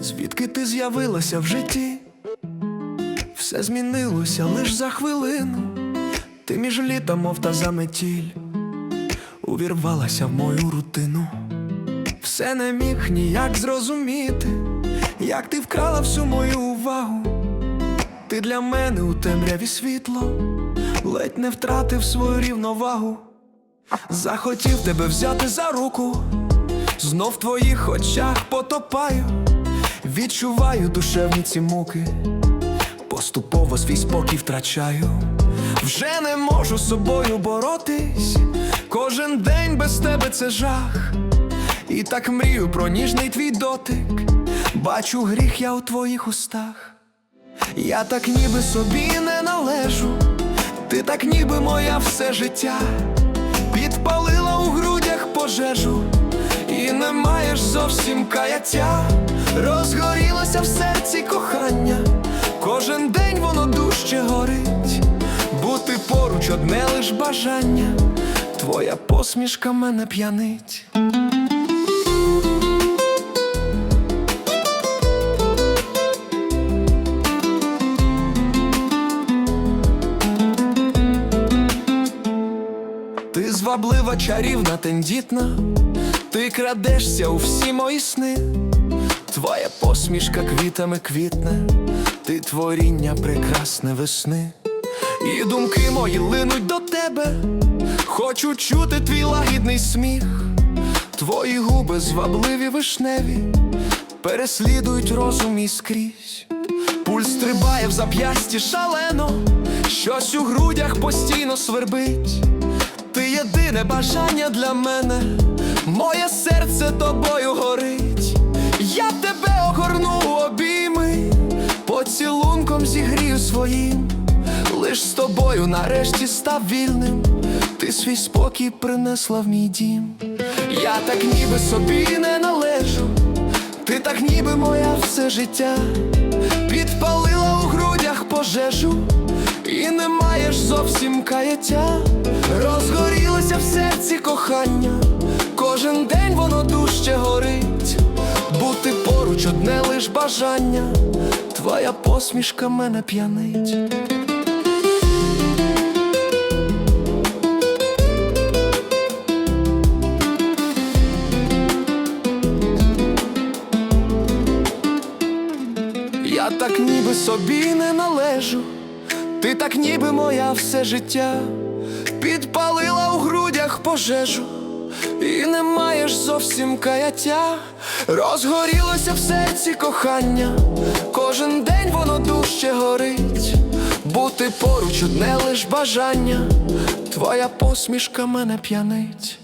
Звідки ти з'явилася в житті? Все змінилося лиш за хвилину. Ти між літом, мов та заметіль, увірвалася в мою рутину. Все не міг ніяк зрозуміти, як ти вкрала всю мою увагу. Ти для мене у темряві світло, ледь не втратив свою рівновагу. Захотів тебе взяти за руку, знов в твоїх очах потопаю. Відчуваю душевні ці муки, поступово свій спокій втрачаю. Вже не можу з собою боротись, кожен день без тебе це жах. І так мрію про ніжний твій дотик. Бачу гріх я у твоїх устах. Я так ніби собі не належу, ти так ніби моя все життя, зовсім каяття, розгорілося в серці кохання, кожен день воно дужче горить, бути поруч одне лиш бажання, твоя посмішка мене п'янить. Ти зваблива, чарівна, тендітна, ти крадешся у всі мої сни, твоя посмішка квітами квітне, ти творіння прекрасне весни, і думки мої линуть до тебе, хочу чути твій лагідний сміх, твої губи звабливі вишневі, переслідують розум і скрізь. Пульс стрибає в зап'ясті шалено, щось у грудях постійно свербить. Ти єдине бажання для мене, моє серце тобою горить. Я тебе огорну обійми, поцілунком зігрію своїм. Лиш з тобою нарешті став вільним, ти свій спокій принесла в мій дім. Я так ніби собі не належу, ти так ніби моя все життя, підпалила у грудях пожежу, і не маєш зовсім каяття. Розгорілося в серці кохання, воно дужче горить, бути поруч одне лиш бажання, твоя посмішка мене п'янить. Я так ніби собі не належу, ти так ніби моя все життя, підпалила у грудях пожежу, і не маєш зовсім каяття, розгорілося в серці кохання, кожен день воно дужче горить, бути поруч одне лиш бажання, твоя посмішка мене п'янить.